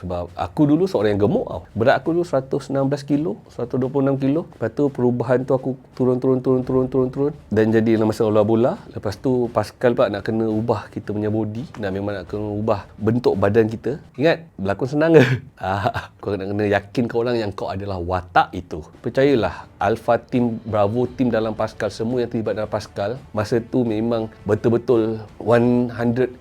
Sebab aku dulu seorang yang gemuk tau. Berat aku dulu 116 kilo, 126 kilo. Lepas tu perubahan tu aku turun, turun, turun, turun, turun, turun. Dan jadi dalam masa bola bola. Lepas tu Pascal pula nak kena ubah kita punya body. Nak memang nak kena ubah bentuk badan kita. Ingat, berlakon senang ke? Ah, kau nak kena yakin ke orang yang kau adalah watak itu. Percayalah, Alpha Team, Bravo Team dalam Pascal, semua yang terlibat dalam Pascal, masa tu memang betul-betul 110%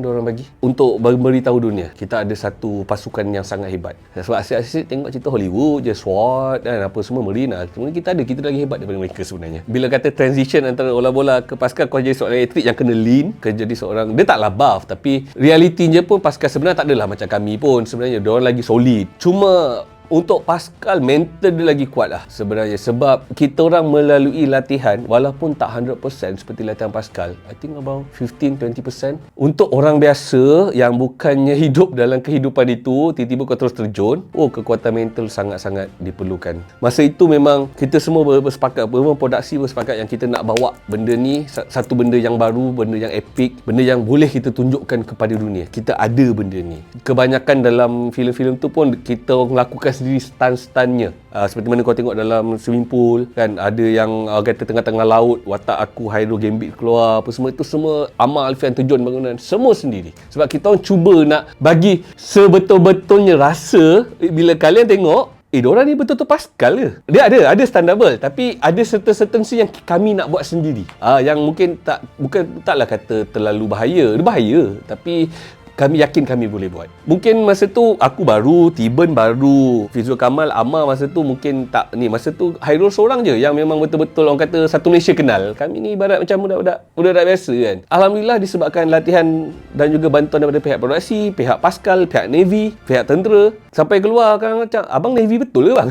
orang bagi untuk beritahu dunia kita ada satu pasukan yang sangat hebat. Sebab asyik-asyik tengok cerita Hollywood je SWAT dan apa semua Marine sebenarnya kita ada kita lagi hebat daripada mereka sebenarnya. Bila kata transition antara bola-bola ke Pascal kau jadi seorang atlet yang kena lean ke jadi seorang dia taklah buff tapi realitinya pun Pascal sebenarnya tak adalah macam kami pun. Sebenarnya dia orang lagi solid. Cuma untuk Pascal mental dia lagi kuat lah sebenarnya. Sebab kita orang melalui latihan walaupun tak 100% seperti latihan Pascal I think about 15-20% untuk orang biasa yang bukannya hidup dalam kehidupan itu tiba-tiba kau terus terjun oh kekuatan mental sangat-sangat diperlukan. Masa itu memang kita semua bersepakat memang produksi bersepakat yang kita nak bawa benda ni satu benda yang baru benda yang epic benda yang boleh kita tunjukkan kepada dunia. Kita ada benda ni. Kebanyakan dalam filem-filem tu pun kita lakukan sendiri stun-stunnya uh, seperti mana kau tengok dalam swimming pool kan ada yang uh, kata tengah-tengah laut watak aku Hydro Gambit keluar apa semua itu semua Amal Alfian terjun bangunan semua sendiri sebab kita orang cuba nak bagi sebetul-betulnya rasa bila kalian tengok Eh, diorang ni betul-betul Pascal ke? Dia ada, ada stand double. Tapi ada certain-certain scene yang kami nak buat sendiri. Ah, yang mungkin tak, bukan taklah kata terlalu bahaya. Dia bahaya. Tapi kami yakin kami boleh buat. Mungkin masa tu aku baru, Tiben baru, Fizul Kamal, Amar masa tu mungkin tak ni. Masa tu Hairul seorang je yang memang betul-betul orang kata satu Malaysia kenal. Kami ni ibarat macam budak-budak budak biasa kan. Alhamdulillah disebabkan latihan dan juga bantuan daripada pihak produksi, pihak Pascal, pihak Navy, pihak tentera sampai keluar kan macam abang Navy betul ke bang?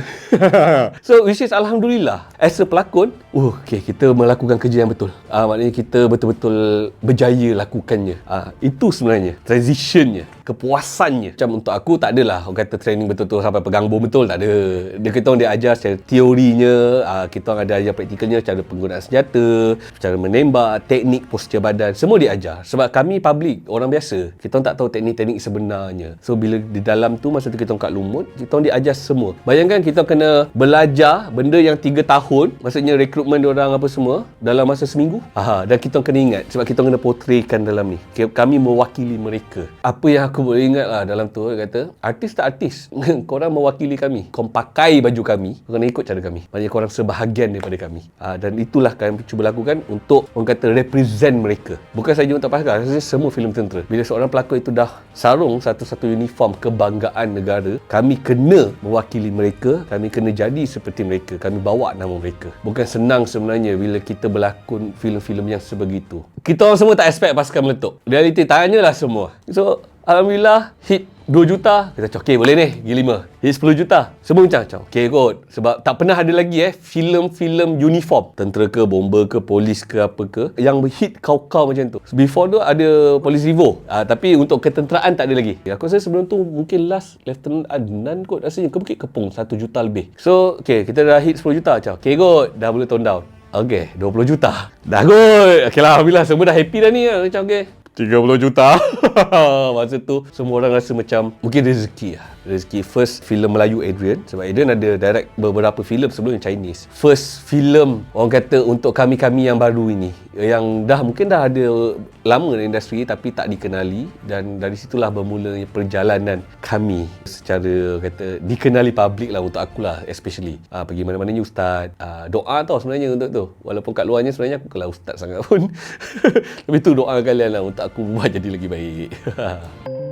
so which is Alhamdulillah as a pelakon, uh, okay, kita melakukan kerja yang betul. Uh, maknanya kita betul-betul berjaya lakukannya. Uh, itu sebenarnya transition passionnya kepuasannya. Macam untuk aku tak adalah. Orang kata training betul-betul sampai pegang bom betul tak ada. Dia kita orang dia ajar secara teorinya uh, kita orang ada ajar praktikalnya cara penggunaan senjata cara menembak teknik postur badan. Semua dia ajar. Sebab kami public orang biasa. Kita orang tak tahu teknik-teknik sebenarnya. So bila di dalam tu masa tu kita orang kat lumut kita orang diajar semua. Bayangkan kita kena belajar benda yang 3 tahun maksudnya rekrutmen orang apa semua dalam masa seminggu. Aha, dan kita orang kena ingat. Sebab kita orang kena portraykan dalam ni. Kami mewakili mereka apa yang aku boleh ingat lah dalam tu dia kata artis tak artis. Korang mewakili kami. Korang pakai baju kami. Korang ikut cara kami. Maknanya korang sebahagian daripada kami. Uh, dan itulah kami cuba lakukan untuk orang kata represent mereka. Bukan saja untuk Pascal saja semua filem tentera. Bila seorang pelakon itu dah sarung satu-satu uniform kebanggaan negara kami kena mewakili mereka kami kena jadi seperti mereka kami bawa nama mereka. Bukan senang sebenarnya bila kita berlakon filem-filem yang sebegitu kita orang semua tak expect Pascal meletup. Realiti tanyalah semua. So Alhamdulillah hit 2 juta. Kita cakap okay boleh ni pergi 5 hit 10 juta. Semua macam macam okay kot. Sebab tak pernah ada lagi eh filem-filem uniform. Tentera ke bomber ke polis ke apa ke yang hit kau-kau macam tu. Before tu ada polis Vivo. Uh, tapi untuk ketenteraan tak ada lagi. Aku rasa sebelum tu mungkin last Lieutenant Adnan kot rasanya ke Bukit Kepung 1 juta lebih. So okay kita dah hit 10 juta macam okay kot dah boleh tone down Okay, 20 juta. Dah kot. Okay lah, Alhamdulillah. Semua dah happy dah ni. Macam okay. 30 juta. Masa tu semua orang rasa macam mungkin rezeki lah. Rezeki first filem Melayu Adrian sebab Adrian ada direct beberapa filem sebelum yang Chinese. First filem orang kata untuk kami-kami yang baru ini yang dah mungkin dah ada lama dalam industri tapi tak dikenali dan dari situlah bermula perjalanan kami secara kata dikenali public lah untuk aku lah especially. Ah pergi mana-mana ni ustaz. Ah, doa tau sebenarnya untuk tu. Walaupun kat luarnya sebenarnya aku kalau ustaz sangat pun. tapi tu doa kalian lah untuk aku buat jadi lagi baik.